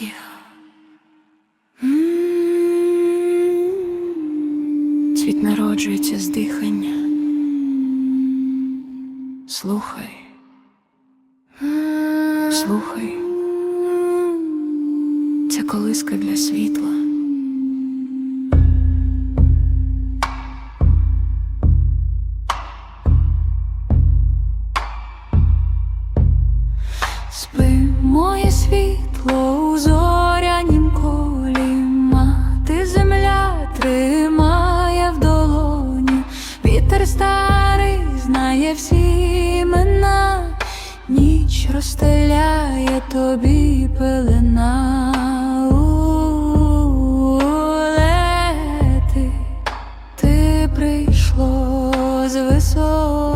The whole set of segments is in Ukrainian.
їх. Світ народжується з дихання. Слухай, слухай. Це колиска для світла. Спи моє світ світло у зорянім колі, мати земля тримає в долоні, вітер старий знає всі імена, ніч розстеляє тобі пелена. Улети, ти прийшло з висоти,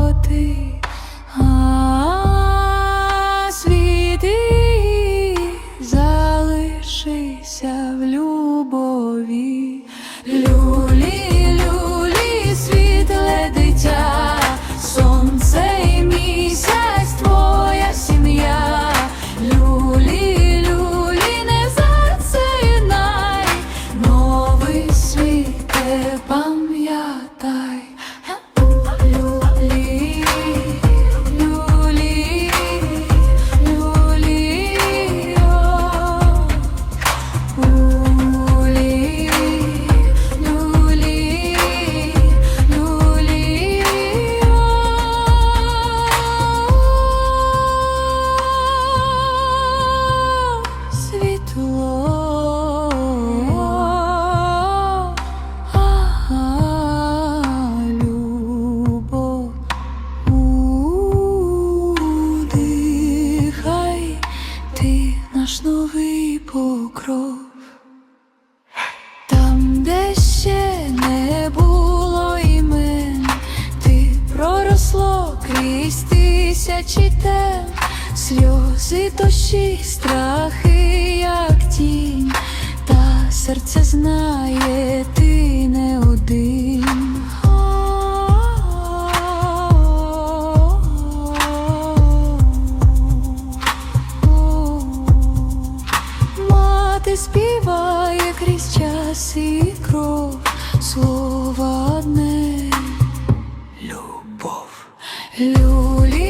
крізь тисячі тем, сльози дощі, страхи, як тінь, та серце знає, ти не один. Мати співає крізь час і кров слово Люлі.